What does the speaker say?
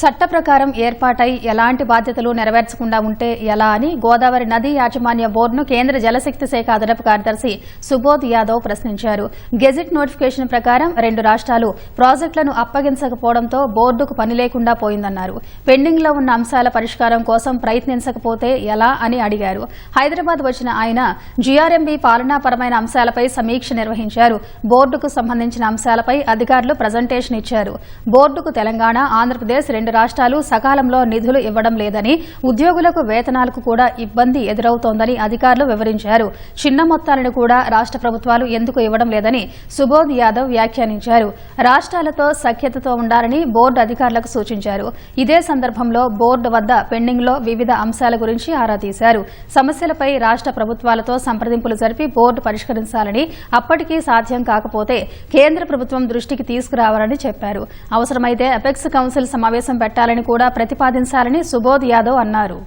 చట్ట ప్రకారం ఏర్పాటై ఎలాంటి బాధ్యతలు నెరవేర్చకుండా ఉంటే ఎలా అని గోదావరి నదీ యాజమాన్య బోర్డును కేంద్ర జలశక్తి శాఖ అదనపు కార్యదర్శి సుబోధ్ యాదవ్ ప్రశ్నించారు. గెజిట్ నోటిఫికేషన్ ప్రకారం రెండు రాష్ట్రాలు ప్రాజెక్టులను అప్పగించకపోవడంతో బోర్డుకు పని లేకుండా పోయిందన్నారు. పెండింగ్లో ఉన్న అంశాల పరిష్కారం కోసం ప్రయత్నించకపోతే ఎలా అని అడిగారు. హైదరాబాద్ వచ్చిన ఆయన జీఆర్ఎంబీ పాలనాపరమైన అంశాలపై సమీక్ష నిర్వహించారు. బోర్డుకు సంబంధించిన అంశాలపై అధికారులు ప్రజెంటేషన్ ఇచ్చారు. బోర్డుకు తెలంగాణ ఆంధ్రప్రదేశ్ రెండు రాష్ట్రాలు సకాలంలో నిధులు ఇవ్వడం లేదని ఉద్యోగులకు వేతనాలకు కూడా ఇబ్బంది ఎదురవుతోందని అధికారులు వివరించారు. చిన్న మొత్తాలను కూడా రాష్ట్ర ప్రభుత్వాలు ఎందుకు ఇవ్వడం లేదని సుబోధ్ యాదవ్ వ్యాఖ్యానించారు. రాష్ట్రాలతో సఖ్యతతో ఉండాలని బోర్డు అధికారులకు సూచించారు. ఇదే సందర్భంలో బోర్డు వద్ద పెండింగ్లో వివిధ అంశాల గురించి ఆరా తీశారు. సమస్యలపై రాష్ట్ర ప్రభుత్వాలతో సంప్రదింపులు జరిపి బోర్డు పరిష్కరించాలని అప్పటికీ సాధ్యం కాకపోతే కేంద్ర ప్రభుత్వం దృష్టికి తీసుకురావాలని చెప్పారు. అవసరమైతే అపెక్స్ కౌన్సిల్ సమావేశం పెట్టాలని కూడా ప్రతిపాదించాలని సుబోధ్ యాదవ్ అన్నారు.